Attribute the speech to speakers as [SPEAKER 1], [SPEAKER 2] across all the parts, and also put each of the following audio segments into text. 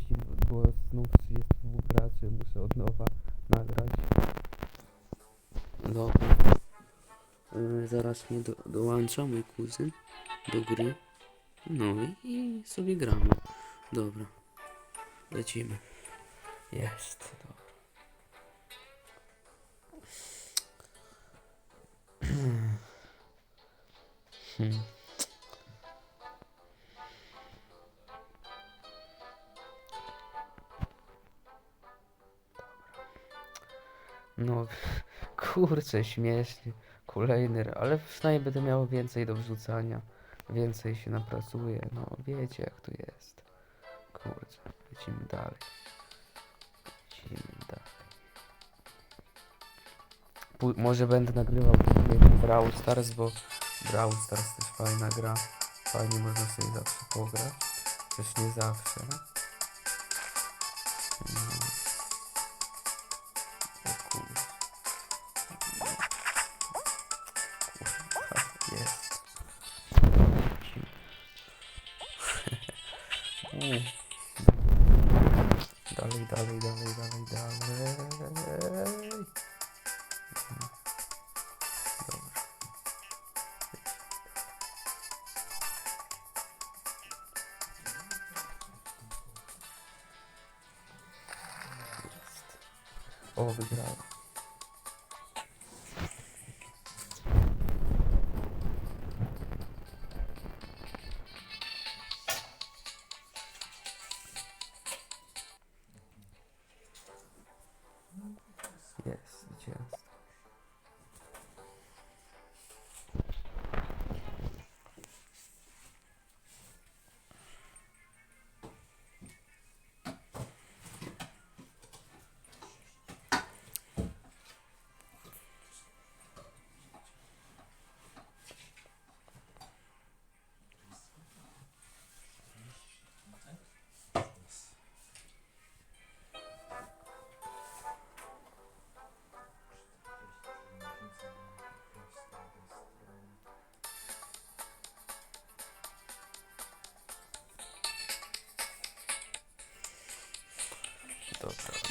[SPEAKER 1] 30, bo znów 32 graczy, muszę od nowa nagrać. Dobra. Yy, zaraz mnie do, dołącza mój kuzyn do gry. No i sobie gramy. Dobra. Lecimy. Jest. Dobra. Hmm. No, kurczę, śmiesznie. Kolejny, ale przynajmniej będę miał więcej do wrzucania. Więcej się napracuje. No, wiecie jak to jest. Kurczę, lecimy dalej. Lecimy dalej. Może będę nagrywał Brawl Stars, bo Brawl Stars też fajna gra. Fajnie można sobie zawsze pograć. Też nie zawsze. O, wygrałem.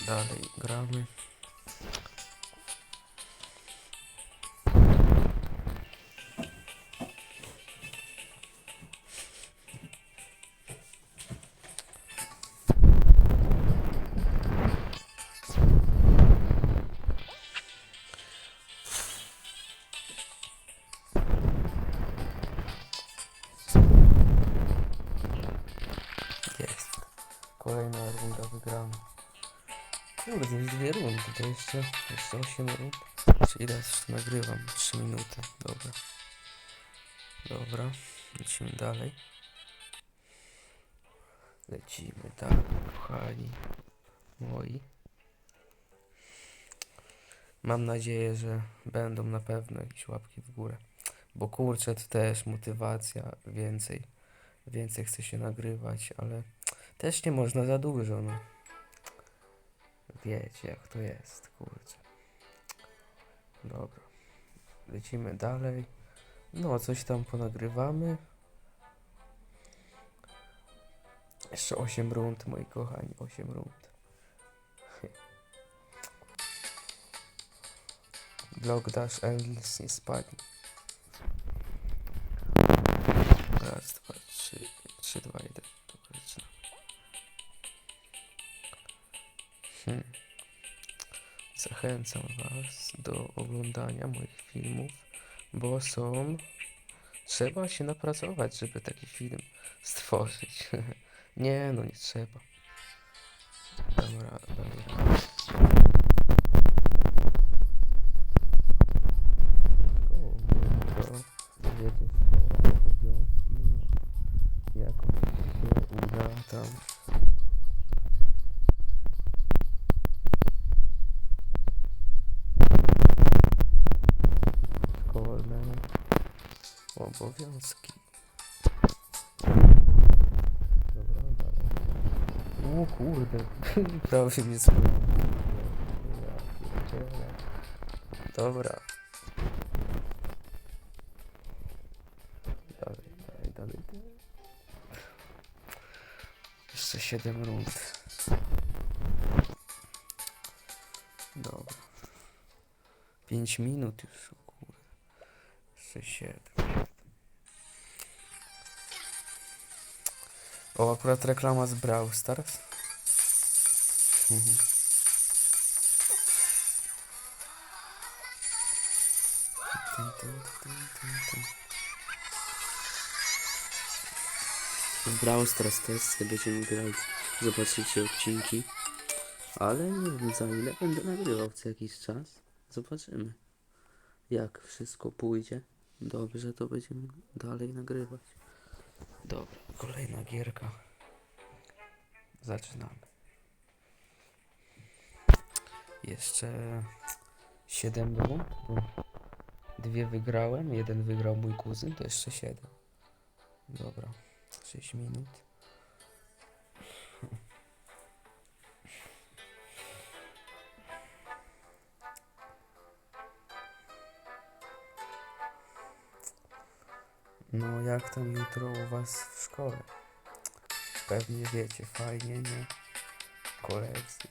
[SPEAKER 1] Dobra, dalej Kurde, już dwie rundy, to jeszcze, jeszcze 8 rund. Czyli już nagrywam 3 minuty. Dobra. Dobra, lecimy dalej. Lecimy dalej, kochani moi. Mam nadzieję, że będą na pewno jakieś łapki w górę. Bo kurczę, to też motywacja, więcej, więcej chce się nagrywać, ale też nie można za dużo, no. Wiecie jak to jest, kurczę. Dobra. Lecimy dalej. No, coś tam ponagrywamy. Jeszcze 8 rund, moi kochani, 8 rund. Blok Dash Endless nie spadnie. Zachęcam Was do oglądania moich filmów, bo są. Trzeba się napracować, żeby taki film stworzyć. nie, no nie trzeba. Dobra, obowiązki. Dobra, dalej. O kurde, prawie mnie słyszy. Dobra. Dalej, dalej, dalej. Jeszcze 7 rund. Dobra. 5 minut już, kurde. Jeszcze 7. O, akurat reklama z Brawl Stars. Mhm.
[SPEAKER 2] W Brawl Stars też sobie będziemy grać. Zobaczycie odcinki. Ale nie wiem za ile będę nagrywał co jakiś czas. Zobaczymy. Jak wszystko pójdzie. Dobrze, to będziemy dalej nagrywać.
[SPEAKER 1] Dobra, kolejna gierka. Zaczynamy. Jeszcze 7 rund, bo dwie wygrałem, jeden wygrał mój kuzyn, to jeszcze 7. Dobra, 6 minut. No, jak tam jutro u was w szkole? Pewnie wiecie, fajnie, nie? Koledzy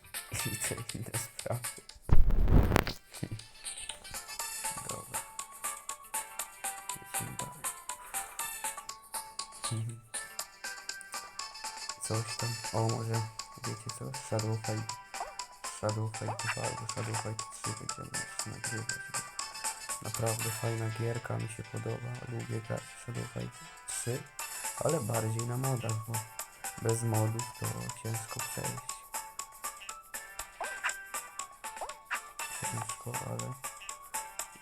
[SPEAKER 1] i te inne sprawy. Dobra. Dalej. Coś tam. O, może wiecie co? Shadow Fight. Shadow Fight 2 albo Shadow Fight 3 będziemy nagrywać. Naprawdę fajna gierka, mi się podoba. Lubię grać w Shadow Fight 3, ale bardziej na modach, bo bez modów to ciężko przejść. Ciężko, ale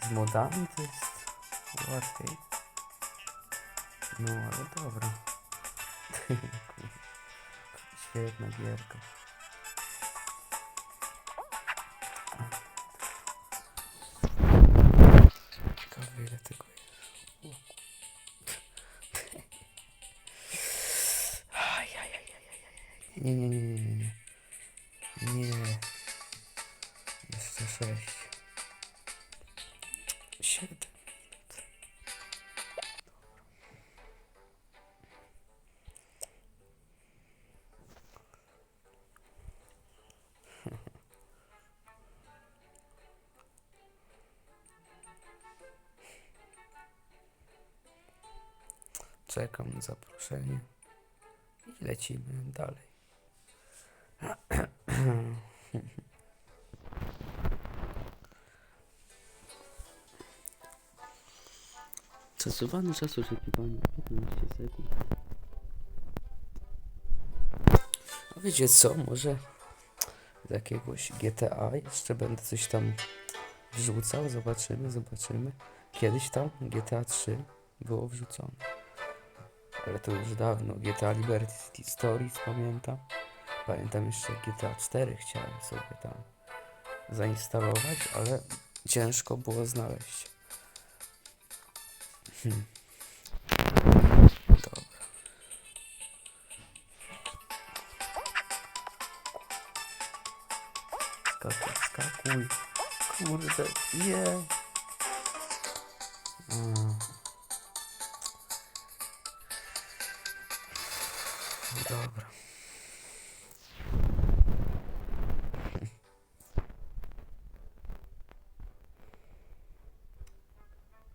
[SPEAKER 1] z modami to jest łatwiej. No, ale dobra. Świetna gierka. Czekam na zaproszenie i lecimy dalej.
[SPEAKER 2] Stosowany czas oczekiwania 15 sekund.
[SPEAKER 1] A wiecie co, może z jakiegoś GTA jeszcze będę coś tam wrzucał, zobaczymy, zobaczymy. Kiedyś tam GTA 3 było wrzucone. Ale to już dawno, GTA Liberty Stories pamiętam. Pamiętam jeszcze GTA 4 chciałem sobie tam zainstalować, ale ciężko było znaleźć. Hmm. Skakuj. Kurde, nie. Mm. Dobra.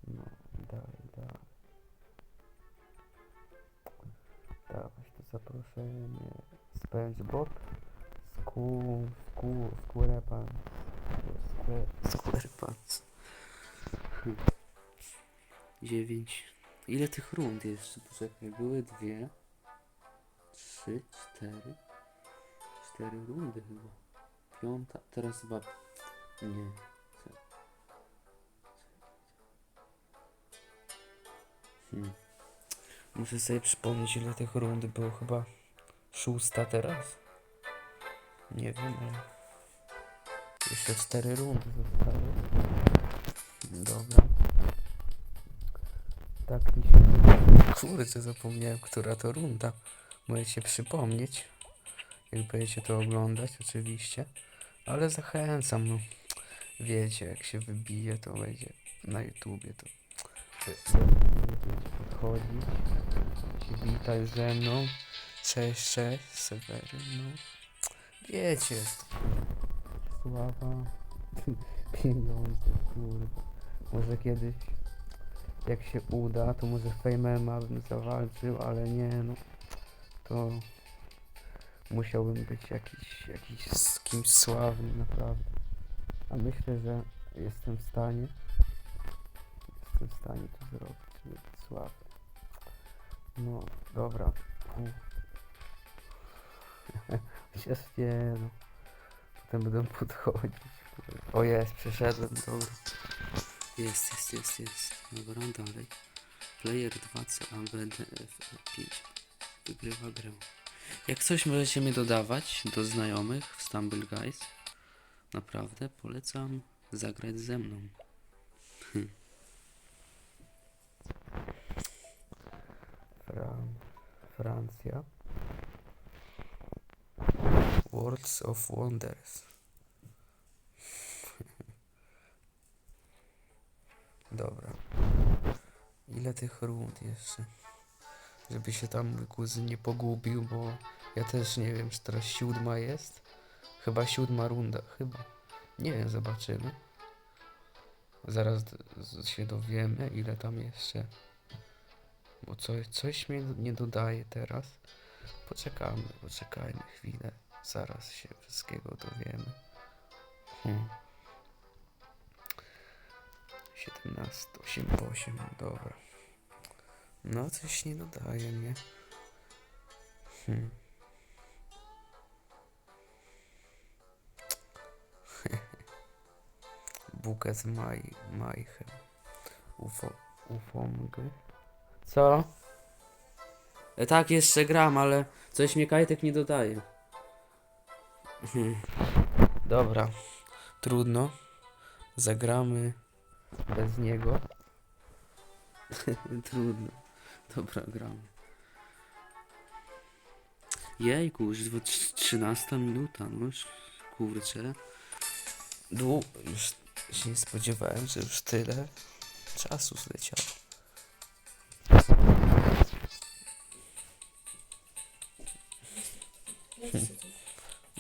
[SPEAKER 1] No, dalej, dalej. Dawać to zaproszenie. SpongeBob. Sku, sku, SquarePants. Square,
[SPEAKER 2] 9. Ile tych rund jeszcze? Poczekaj, były dwie. Trzy, cztery. Cztery rundy chyba. Piąta, teraz chyba. Nie. Hmm.
[SPEAKER 1] Muszę sobie przypomnieć ile tych rund było chyba szósta teraz. Nie wiem, ale jeszcze cztery rundy zostały. Dobra. Tak mi się... Kurczę, zapomniałem, która to runda. Możecie przypomnieć, jak będziecie to oglądać, oczywiście. Ale zachęcam, no. Wiecie, jak się wybije, to będzie na YouTubie, to podchodzić, się witać ze mną. Cześć, cześć, Seweryn, no. wiecie, sława, pieniądze, kurde. Może kiedyś, jak się uda, to może Fejmema bym zawalczył, ale nie no, to musiałbym być jakiś, jakiś z kimś sławnym, naprawdę. A myślę, że jestem w stanie, jestem w stanie to zrobić, być sławny. No, dobra. Chociaż nie no. Potem będę podchodzić. O jest, przeszedłem, dobra.
[SPEAKER 2] Jest, jest, jest, jest. Dobra, dalej. Player 2CABDF5 wygrywa grę. Jak coś możecie mnie dodawać do znajomych w Stumble Guys. Naprawdę polecam zagrać ze mną.
[SPEAKER 1] Fran Francja. Worlds of Wonders. Dobra. Ile tych rund jeszcze? Żeby się tam kuzyn nie pogubił, bo ja też nie wiem, czy teraz siódma jest. Chyba siódma runda, chyba. Nie wiem, zobaczymy. Zaraz się dowiemy, ile tam jeszcze. Bo coś, coś mnie nie dodaje teraz. Poczekamy, poczekajmy chwilę. Zaraz się wszystkiego dowiemy. Hmm. 17, 8, 8, dobra. No, coś nie dodaje mnie. Hmm. Buket Maj, Majchem. Ufo, Ufomg. Co?
[SPEAKER 2] E, tak, jeszcze gram, ale coś mnie Kajtek nie dodaje. Hmm.
[SPEAKER 1] Dobra, trudno. Zagramy bez niego.
[SPEAKER 2] Trudno. Dobra, gramy. Jejku, już dwu- trz- 13 minuta, no już kurczę.
[SPEAKER 1] Dłu już się nie spodziewałem, że już tyle czasu zleciało.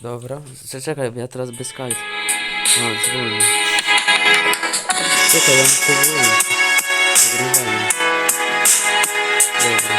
[SPEAKER 1] Dobra,
[SPEAKER 2] Czekaj, ja teraz bez Skype. A, dzwonię. Czekaj, dzwonić. Nagrywanie. Dobra.